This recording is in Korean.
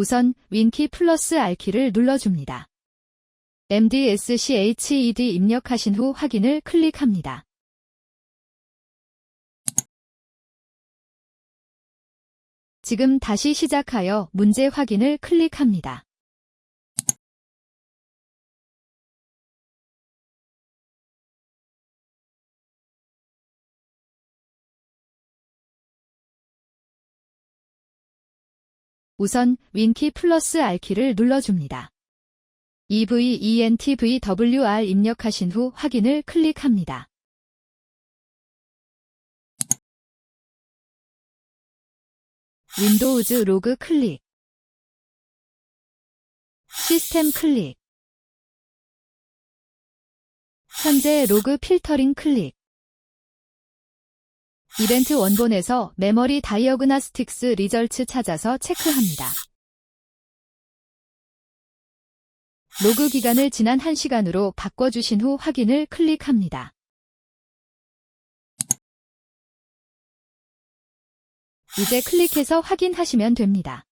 우선 윈키 플러스 R키를 눌러줍니다. MDSCHED 입력하신 후 확인을 클릭합니다. 지금 다시 시작하여 문제 확인을 클릭합니다. 우선 윈키 플러스 R키를 눌러줍니다. EVENTVWR 입력하신 후 확인을 클릭합니다. 윈도우즈 로그 클릭 시스템 클릭 현재 로그 필터링 클릭 이벤트 원본에서 메모리 다이어그나스틱스 리절츠 찾아서 체크합니다. 로그 기간을 지난 1시간으로 바꿔주신 후 확인을 클릭합니다. 이제 클릭해서 확인하시면 됩니다.